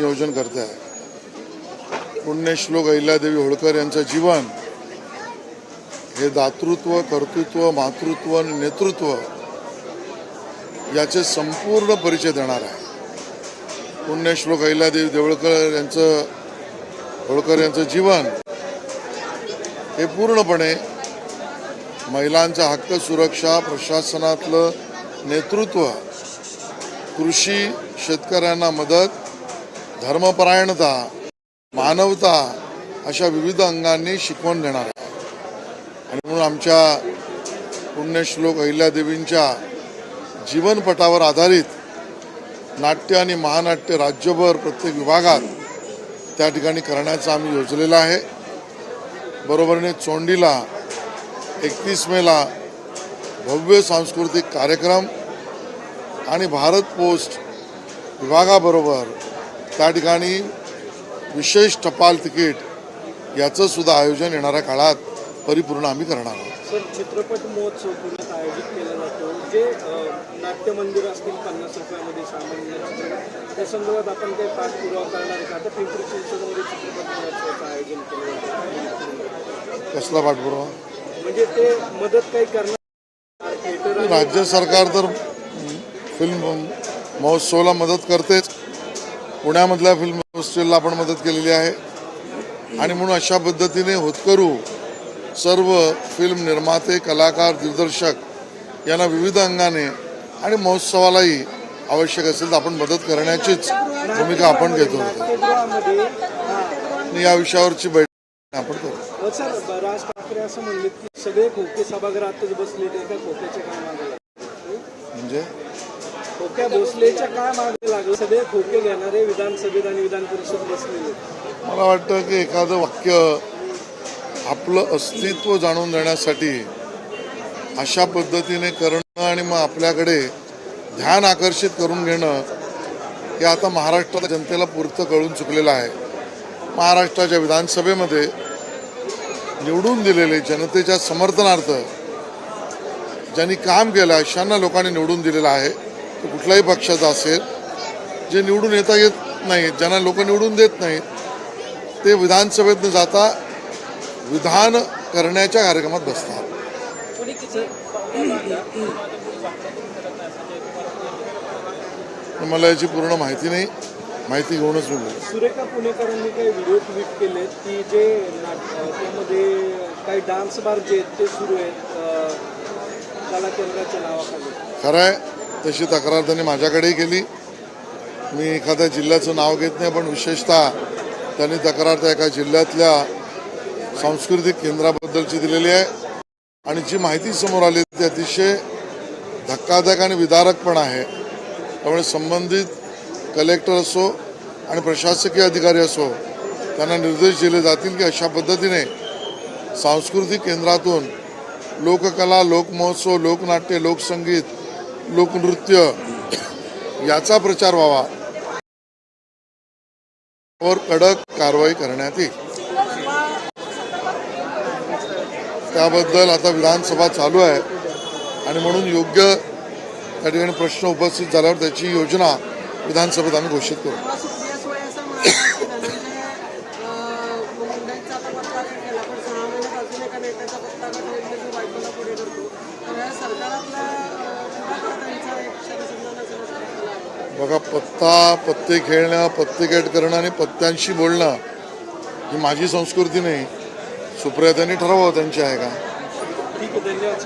नियोजन करते आहे पुण्यश्लोक अहिल्यादेवी होळकर यांचं जीवन हे दातृत्व कर्तृत्व मातृत्व आणि नेतृत्व याचे संपूर्ण परिचय देणार आहे. पुण्यश्लोक अहिल्यादेवी देवळकर यांचं होळकर यांचं जीवन हे पूर्णपणे महिलांचा हक्क सुरक्षा प्रशासनातलं नेतृत्व कृषी शेतकऱ्यांना मदत धर्मपरायणता मानवता अशा विविध अंगांनी शिकवण देणार आहे. आणि म्हणून आमच्या पुण्यश्लोक अहिल्यादेवींच्या जीवनपटावर आधारित नाट्य आणि महानाट्य राज्यभर प्रत्येक विभागात त्या ठिकाणी करण्याचं आम्ही योजलेलं आहे. बरोबरीने चोंडीला एकतीस मेला भव्य सांस्कृतिक कार्यक्रम आणि भारत पोस्ट विभागाबरोबर त्या ठिकाणी विशेष टपाल तिकीट याचं सुद्धा आयोजन येणाऱ्या काळात परिपूर्ण आम्ही करणार आहोत. सर चित्रपट महोत्सव पुण्यात आयोजित केला जातो. जे अ, नाट्य मंदिर असतील पन्नास रुपयामध्ये सामान्य चित्रपट त्या संदर्भात आपण काही पाठपुरावा करणार आहे का आता पिंपरी चिंचवडमध्ये चित्रपट महोत्सवाचं आयोजन केलं जातं. कसला पाठपुरावा म्हणजे ते मदत काही करणार? राज्य सरकार तर फिल्म महोत्सवाला मदत करतेच. पुण्यामधल्या फिल्म फेस्टिवलला आपण मदत केलेली आहे आणि म्हणून अशा पद्धतीने होतकरू सर्व फिल्म निर्माते कलाकार दिग्दर्शक यांना विविध अंगाने आणि महोत्सवालाही आवश्यक असेल तर आपण मदत करण्याचीच भूमिका आपण घेतो हा. या विषयावरची बैठक आपण करू लागले? म्हणजे खोक्या भोसलेच्या काय मागे लागले? सगळे खोके घेणारे विधानसभेत आणि विधान परिषद बसलेले मला वाटतं की एखादं वाक्य आपलं अस्तित्व जाणून देण्यासाठी अशा पद्धतीने करणं आणि मग आपल्याकडे ध्यान आकर्षित करून घेणं हे आता महाराष्ट्राच्या जनतेला पुरतं कळून चुकलेलं आहे. महाराष्ट्राच्या विधानसभेमध्ये निवडून दिलेले जनतेच्या समर्थनार्थ ज्यांनी काम केलं अशांना लोकांनी निवडून दिलेलं आहे. तो कुठल्याही पक्षाचा असेल जे निवडून येता येत नाहीत ज्यांना लोक निवडून देत नाहीत ते विधानसभेत न जाता विधान करण्याच्या कार्यक्रमात बसतात. मला याची पूर्ण माहिती नाही. माहिती घेऊनच मी बोलतो. सुरेखा पुणेकरांनी काही व्हिडिओ ट्विट केले की जे त्यामध्ये काही डान्स बार जे आहेत ते सुरू आहेत कला केंद्राच्या नावाखाली. खरं आहे तशी तक्रार त्यांनी माझ्याकडेही केली. मी एखाद्या जिल्ह्याचं नाव घेत नाही पण विशेषतः त्यांनी तक्रार त्या एका जिल्ह्यातल्या सांस्कृतिक केंद्राबद्दलची दिलेली आहे. आणि जी माहिती समोर आली ती अतिशय धक्कादायक आणि विदारक पण आहे. त्यामुळे संबंधित कलेक्टर असो आणि प्रशासकीय अधिकारी असो त्यांना निर्देश दिले जातील की अशा पद्धतीने सांस्कृतिक केंद्रातून लोककला लोकमहोत्सव लोकनाट्य लोकसंगीत लोकनृत्य याचा प्रचार व्हावा. वर कडक कारवाई करण्यात येईल. त्याबद्दल आता विधानसभा चालू आहे. आणि म्हणून योग्य त्या ठिकाणी प्रश्न उपस्थित झाल्यावर त्याची योजना विधानसभेत आम्ही घोषित करू. बघा पत्ता पत्ते खेळणं पत्ते गेट करणं आणि पत्त्यांशी बोलणं ही माझी संस्कृती नाही. सुप्रियातांनी ठरवावं त्यांची आहे का? ठीक आहे धन्यवाद